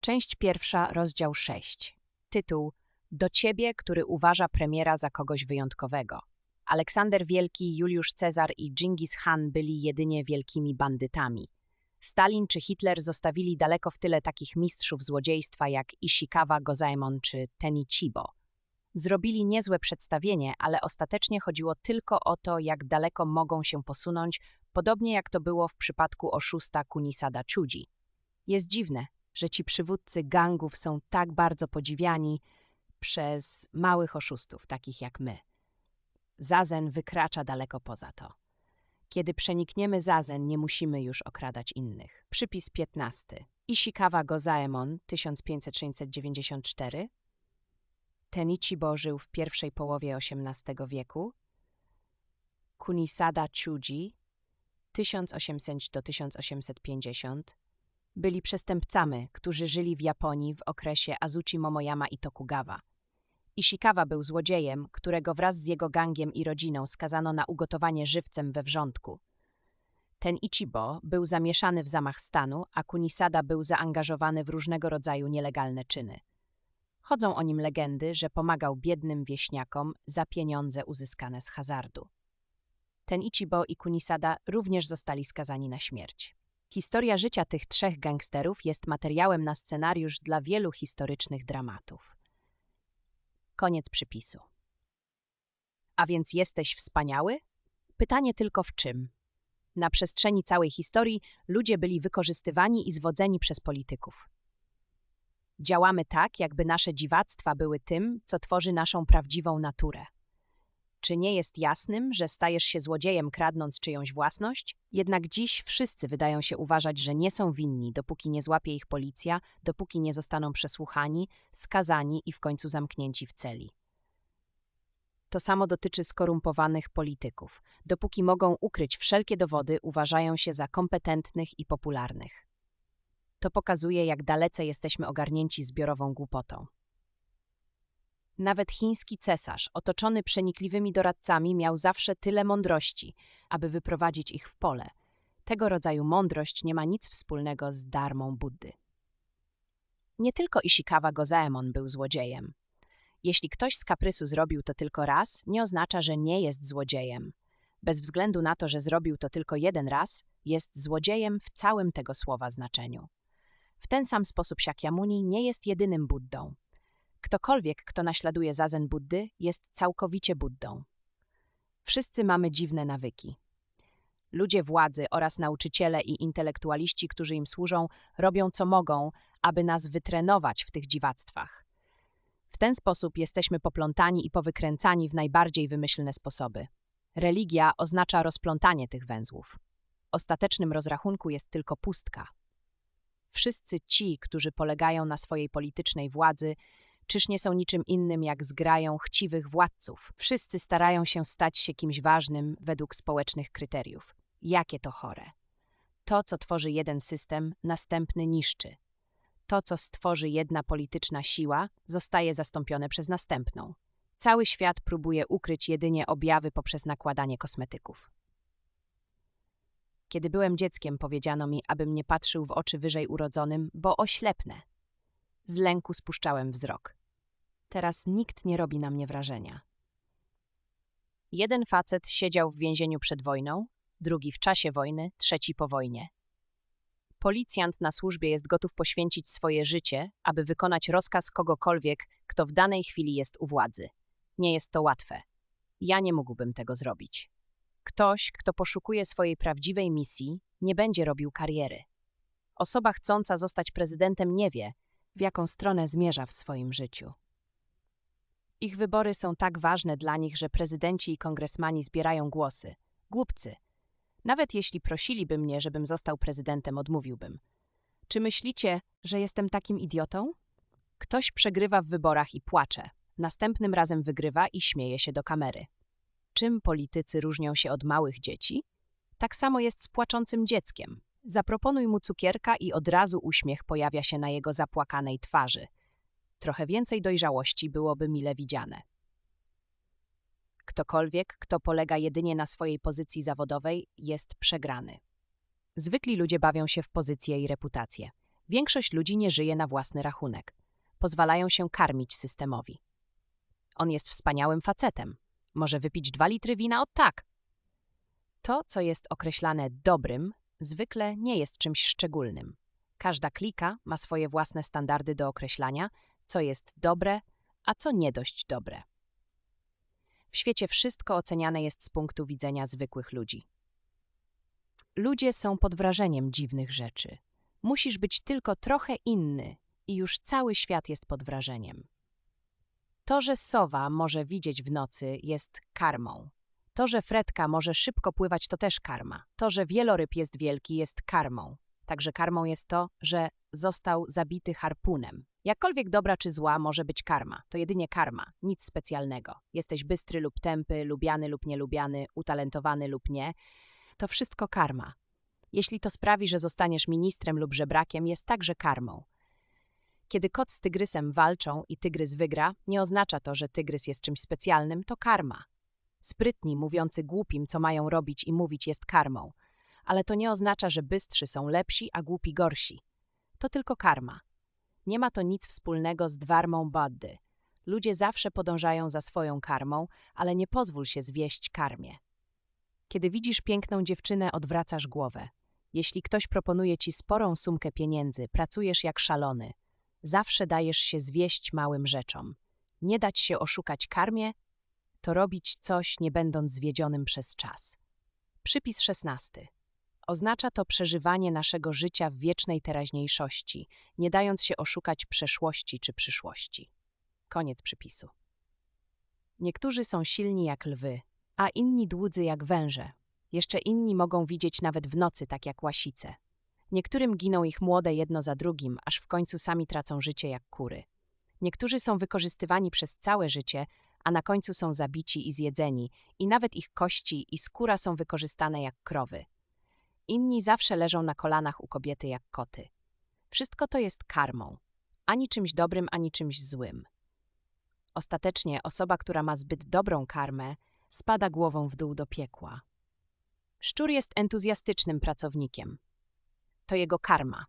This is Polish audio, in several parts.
Część pierwsza, rozdział 6. Tytuł Do ciebie, który uważa premiera za kogoś wyjątkowego. Aleksander Wielki, Juliusz Cezar i Dżingis Khan byli jedynie wielkimi bandytami. Stalin czy Hitler zostawili daleko w tyle takich mistrzów złodziejstwa jak Ishikawa Gozaemon czy Tenichibo. Zrobili niezłe przedstawienie, ale ostatecznie chodziło tylko o to, jak daleko mogą się posunąć, podobnie jak to było w przypadku oszusta Kunisada Chuji. Jest dziwne, że ci przywódcy gangów są tak bardzo podziwiani przez małych oszustów, takich jak my. Zazen wykracza daleko poza to. Kiedy przenikniemy Zazen, nie musimy już okradać innych. Przypis 15. Ishikawa Gozaemon 1594 Tenichibo żył w pierwszej połowie XVIII wieku. Kunisada Chuji 1800 do 1850 byli przestępcami, którzy żyli w Japonii w okresie Azuchi Momoyama i Tokugawa. Ishikawa był złodziejem, którego wraz z jego gangiem i rodziną skazano na ugotowanie żywcem we wrzątku. Ten Ichibo był zamieszany w zamach stanu, a Kunisada był zaangażowany w różnego rodzaju nielegalne czyny. Chodzą o nim legendy, że pomagał biednym wieśniakom za pieniądze uzyskane z hazardu. Ten Ichibo i Kunisada również zostali skazani na śmierć. Historia życia tych trzech gangsterów jest materiałem na scenariusz dla wielu historycznych dramatów. Koniec przypisu. A więc jesteś wspaniały? Pytanie tylko w czym? Na przestrzeni całej historii ludzie byli wykorzystywani i zwodzeni przez polityków. Działamy tak, jakby nasze dziwactwa były tym, co tworzy naszą prawdziwą naturę. Czy nie jest jasnym, że stajesz się złodziejem kradnąc czyjąś własność? Jednak dziś wszyscy wydają się uważać, że nie są winni, dopóki nie złapie ich policja, dopóki nie zostaną przesłuchani, skazani i w końcu zamknięci w celi. To samo dotyczy skorumpowanych polityków. Dopóki mogą ukryć wszelkie dowody, uważają się za kompetentnych i popularnych. To pokazuje, jak dalece jesteśmy ogarnięci zbiorową głupotą. Nawet chiński cesarz, otoczony przenikliwymi doradcami, miał zawsze tyle mądrości, aby wyprowadzić ich w pole. Tego rodzaju mądrość nie ma nic wspólnego z darmą Buddy. Nie tylko Ishikawa Gozaemon był złodziejem. Jeśli ktoś z kaprysu zrobił to tylko raz, nie oznacza, że nie jest złodziejem. Bez względu na to, że zrobił to tylko jeden raz, jest złodziejem w całym tego słowa znaczeniu. W ten sam sposób Shakyamuni nie jest jedynym Buddą. Ktokolwiek, kto naśladuje zazen Buddy, jest całkowicie Buddą. Wszyscy mamy dziwne nawyki. Ludzie władzy oraz nauczyciele i intelektualiści, którzy im służą, robią co mogą, aby nas wytrenować w tych dziwactwach. W ten sposób jesteśmy poplątani i powykręcani w najbardziej wymyślne sposoby. Religia oznacza rozplątanie tych węzłów. Ostatecznym rozrachunku jest tylko pustka. Wszyscy ci, którzy polegają na swojej politycznej władzy, czyż nie są niczym innym jak zgrają chciwych władców. Wszyscy starają się stać się kimś ważnym według społecznych kryteriów. Jakie to chore. To, co tworzy jeden system, następny niszczy. To, co stworzy jedna polityczna siła, zostaje zastąpione przez następną. Cały świat próbuje ukryć jedynie objawy poprzez nakładanie kosmetyków. Kiedy byłem dzieckiem, powiedziano mi, abym nie patrzył w oczy wyżej urodzonym, bo oślepnę. Z lęku spuszczałem wzrok. Teraz nikt nie robi na mnie wrażenia. Jeden facet siedział w więzieniu przed wojną, drugi w czasie wojny, trzeci po wojnie. Policjant na służbie jest gotów poświęcić swoje życie, aby wykonać rozkaz kogokolwiek, kto w danej chwili jest u władzy. Nie jest to łatwe. Ja nie mógłbym tego zrobić. Ktoś, kto poszukuje swojej prawdziwej misji, nie będzie robił kariery. Osoba chcąca zostać prezydentem nie wie, w jaką stronę zmierza w swoim życiu. Ich wybory są tak ważne dla nich, że prezydenci i kongresmani zbierają głosy. Głupcy. Nawet jeśli prosiliby mnie, żebym został prezydentem, odmówiłbym. Czy myślicie, że jestem takim idiotą? Ktoś przegrywa w wyborach i płacze. Następnym razem wygrywa i śmieje się do kamery. Czym politycy różnią się od małych dzieci? Tak samo jest z płaczącym dzieckiem. Zaproponuj mu cukierka i od razu uśmiech pojawia się na jego zapłakanej twarzy. Trochę więcej dojrzałości byłoby mile widziane. Ktokolwiek, kto polega jedynie na swojej pozycji zawodowej, jest przegrany. Zwykli ludzie bawią się w pozycję i reputację. Większość ludzi nie żyje na własny rachunek. Pozwalają się karmić systemowi. On jest wspaniałym facetem. Może wypić dwa litry wina od tak. To, co jest określane dobrym, zwykle nie jest czymś szczególnym. Każda klika ma swoje własne standardy do określania, co jest dobre, a co nie dość dobre. W świecie wszystko oceniane jest z punktu widzenia zwykłych ludzi. Ludzie są pod wrażeniem dziwnych rzeczy. Musisz być tylko trochę inny i już cały świat jest pod wrażeniem. To, że sowa może widzieć w nocy, jest karmą. To, że fretka może szybko pływać, to też karma. To, że wieloryb jest wielki, jest karmą. Także karmą jest to, że został zabity harpunem. Jakkolwiek dobra czy zła może być karma. To jedynie karma, nic specjalnego. Jesteś bystry lub tępy, lubiany lub nielubiany, utalentowany lub nie. To wszystko karma. Jeśli to sprawi, że zostaniesz ministrem lub żebrakiem, jest także karmą. Kiedy kot z tygrysem walczą i tygrys wygra, nie oznacza to, że tygrys jest czymś specjalnym, to karma. Sprytni, mówiący głupim, co mają robić i mówić, jest karmą. Ale to nie oznacza, że bystrzy są lepsi, a głupi gorsi. To tylko karma. Nie ma to nic wspólnego z dwarmą baddy. Ludzie zawsze podążają za swoją karmą, ale nie pozwól się zwieść karmie. Kiedy widzisz piękną dziewczynę, odwracasz głowę. Jeśli ktoś proponuje ci sporą sumkę pieniędzy, pracujesz jak szalony. Zawsze dajesz się zwieść małym rzeczom. Nie dać się oszukać karmie, to robić coś, nie będąc zwiedzionym przez czas. Przypis szesnasty. Oznacza to przeżywanie naszego życia w wiecznej teraźniejszości, nie dając się oszukać przeszłości czy przyszłości. Koniec przypisu. Niektórzy są silni jak lwy, a inni dłudzy jak węże. Jeszcze inni mogą widzieć nawet w nocy, tak jak łasice. Niektórym giną ich młode jedno za drugim, aż w końcu sami tracą życie jak kury. Niektórzy są wykorzystywani przez całe życie, a na końcu są zabici i zjedzeni, i nawet ich kości i skóra są wykorzystane jak krowy. Inni zawsze leżą na kolanach u kobiety jak koty. Wszystko to jest karmą, ani czymś dobrym, ani czymś złym. Ostatecznie osoba, która ma zbyt dobrą karmę, spada głową w dół do piekła. Szczur jest entuzjastycznym pracownikiem. To jego karma.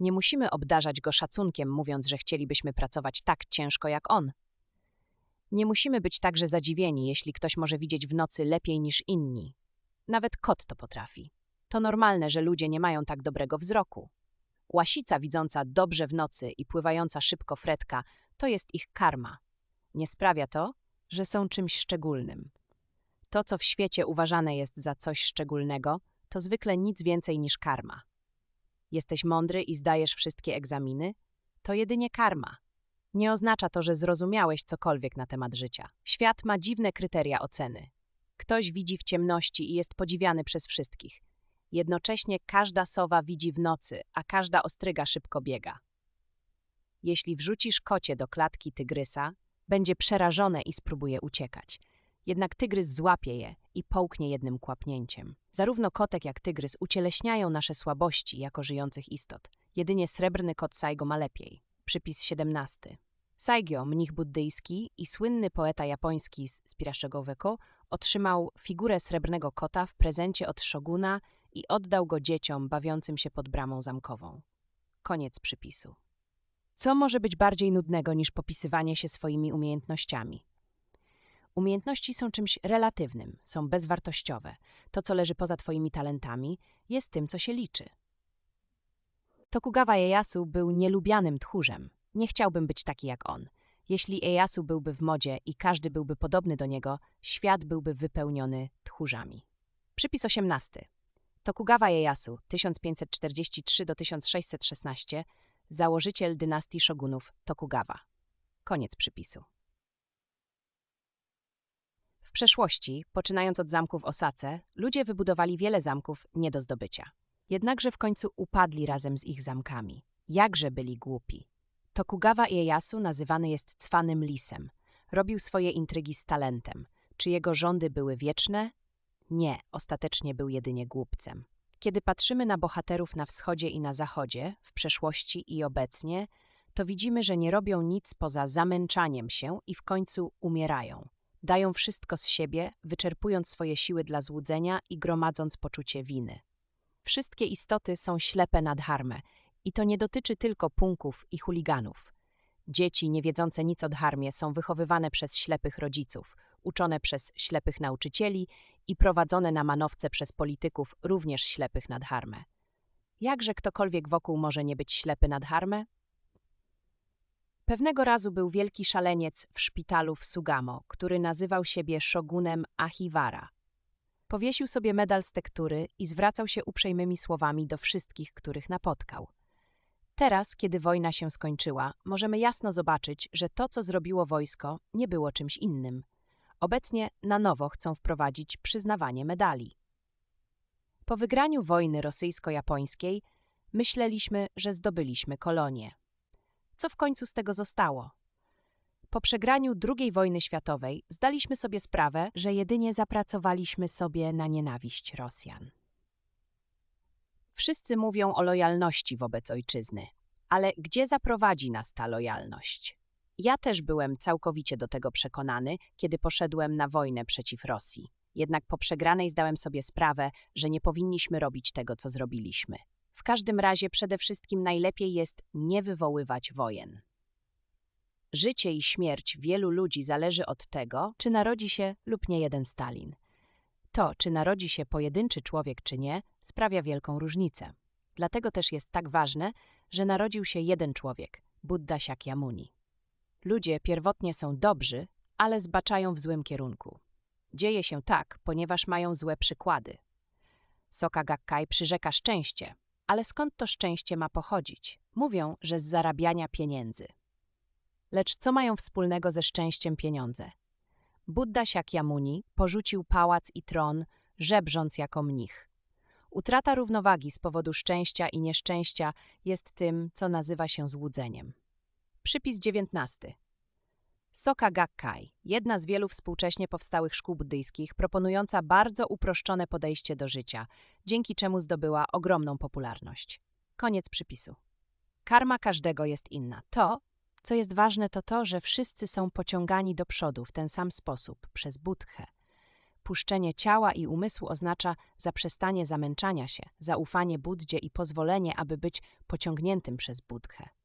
Nie musimy obdarzać go szacunkiem, mówiąc, że chcielibyśmy pracować tak ciężko jak on. Nie musimy być także zadziwieni, jeśli ktoś może widzieć w nocy lepiej niż inni. Nawet kot to potrafi. To normalne, że ludzie nie mają tak dobrego wzroku. Łasica widząca dobrze w nocy i pływająca szybko fretka to jest ich karma. Nie sprawia to, że są czymś szczególnym. To, co w świecie uważane jest za coś szczególnego, to zwykle nic więcej niż karma. Jesteś mądry i zdajesz wszystkie egzaminy? To jedynie karma. Nie oznacza to, że zrozumiałeś cokolwiek na temat życia. Świat ma dziwne kryteria oceny. Ktoś widzi w ciemności i jest podziwiany przez wszystkich. Jednocześnie każda sowa widzi w nocy, a każda ostryga szybko biega. Jeśli wrzucisz kocie do klatki tygrysa, będzie przerażone i spróbuje uciekać. Jednak tygrys złapie je i połknie jednym kłapnięciem. Zarówno kotek jak tygrys ucieleśniają nasze słabości jako żyjących istot. Jedynie srebrny kot Saigo ma lepiej. Przypis 17. Saigyo, mnich buddyjski i słynny poeta japoński z Piraszczegoweko, otrzymał figurę srebrnego kota w prezencie od szoguna i oddał go dzieciom bawiącym się pod bramą zamkową. Koniec przypisu. Co może być bardziej nudnego niż popisywanie się swoimi umiejętnościami? Umiejętności są czymś relatywnym, są bezwartościowe. To, co leży poza Twoimi talentami, jest tym, co się liczy. Tokugawa Ieyasu był nielubianym tchórzem. Nie chciałbym być taki jak on. Jeśli Ieyasu byłby w modzie i każdy byłby podobny do niego, świat byłby wypełniony tchórzami. Przypis 18. Tokugawa Ieyasu 1543-1616, założyciel dynastii szogunów Tokugawa. Koniec przypisu. W przeszłości, poczynając od zamków Osace, ludzie wybudowali wiele zamków nie do zdobycia. Jednakże w końcu upadli razem z ich zamkami. Jakże byli głupi. Tokugawa Ieyasu nazywany jest cwanym lisem. Robił swoje intrygi z talentem. Czy jego rządy były wieczne? Nie, ostatecznie był jedynie głupcem. Kiedy patrzymy na bohaterów na wschodzie i na zachodzie, w przeszłości i obecnie, to widzimy, że nie robią nic poza zamęczaniem się i w końcu umierają. Dają wszystko z siebie, wyczerpując swoje siły dla złudzenia i gromadząc poczucie winy. Wszystkie istoty są ślepe na dharmę I to nie dotyczy tylko punków i chuliganów. Dzieci niewiedzące nic o dharmie są wychowywane przez ślepych rodziców, uczone przez ślepych nauczycieli i prowadzone na manowce przez polityków również ślepych na dharmę. Jakże ktokolwiek wokół może nie być ślepy na dharmę? Pewnego razu był wielki szaleniec w szpitalu w Sugamo, który nazywał siebie szogunem Ahiwara. Powiesił sobie medal z tektury i zwracał się uprzejmymi słowami do wszystkich, których napotkał. Teraz, kiedy wojna się skończyła, możemy jasno zobaczyć, że to, co zrobiło wojsko, nie było czymś innym. Obecnie na nowo chcą wprowadzić przyznawanie medali. Po wygraniu wojny rosyjsko-japońskiej myśleliśmy, że zdobyliśmy kolonię. Co w końcu z tego zostało? Po przegraniu II wojny światowej zdaliśmy sobie sprawę, że jedynie zapracowaliśmy sobie na nienawiść Rosjan. Wszyscy mówią o lojalności wobec ojczyzny, ale gdzie zaprowadzi nas ta lojalność? Ja też byłem całkowicie do tego przekonany, kiedy poszedłem na wojnę przeciw Rosji. Jednak po przegranej zdałem sobie sprawę, że nie powinniśmy robić tego, co zrobiliśmy. W każdym razie przede wszystkim najlepiej jest nie wywoływać wojen. Życie i śmierć wielu ludzi zależy od tego, czy narodzi się lub nie jeden Stalin. To, czy narodzi się pojedynczy człowiek czy nie, sprawia wielką różnicę. Dlatego też jest tak ważne, że narodził się jeden człowiek, Buddha Shakyamuni. Ludzie pierwotnie są dobrzy, ale zbaczają w złym kierunku. Dzieje się tak, ponieważ mają złe przykłady. Soka Gakkai przyrzeka szczęście, ale skąd to szczęście ma pochodzić? Mówią, że z zarabiania pieniędzy. Lecz co mają wspólnego ze szczęściem pieniądze? Buddha Shakyamuni porzucił pałac i tron, żebrząc jako mnich. Utrata równowagi z powodu szczęścia i nieszczęścia jest tym, co nazywa się złudzeniem. Przypis 19. Soka Gakkai, jedna z wielu współcześnie powstałych szkół buddyjskich, proponująca bardzo uproszczone podejście do życia, dzięki czemu zdobyła ogromną popularność. Koniec przypisu. Karma każdego jest inna. To, co jest ważne, to to, że wszyscy są pociągani do przodu w ten sam sposób, przez budhę. Puszczenie ciała i umysłu oznacza zaprzestanie zamęczania się, zaufanie Buddzie i pozwolenie, aby być pociągniętym przez budhę.